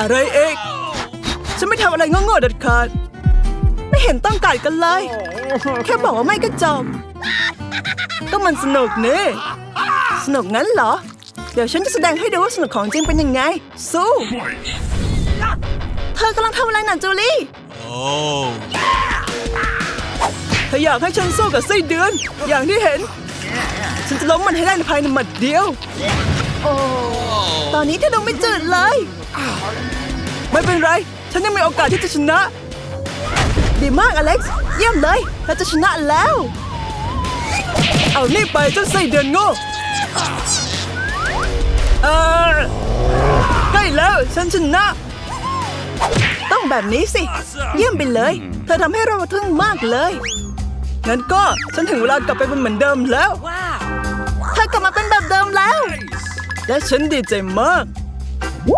อะไรเอกฉันไม่ทำอะไรโง่ๆเด็ดขาด ไม่เห็นต้องการกันเลย แค่บอกว่าไม่ก็จบก็มันสนุกนี่สนุกงั้นเหรอ เดี๋ยวฉันจะแสดงให้ดูว่าสนุกของจริงเป็นยังไง สู้ เธอกำลังทำอะไรน่ะจูลี่เธออยากให้ฉันสู้กับไส้เดือน อย่างที่เห็น ฉันจะล้มมันให้ได้ในภายในหมัดเดียว ตอนนี้เธอดูไม่จืดเลย ไม่เป็นไร ฉันยังมีโอกาสที่จะชนะ ดีมากอเล็กซ์ เยี่ยมเลยเธอจะชนะแล้ว เอานี่ไปเจ้าไส้เดือนโง่เออใกล้แล้วฉันชนะ ต้องแบบนี้สิ เยี่ยมไปเลย เธอทำให้เราทึ่งมากเลยงั้นก็ฉันถึงเวลากลับไปเป็นเหมือนเดิมแล้วเธอกลับมาเป็นแบบเดิมแล้ว และฉันดีใจมาก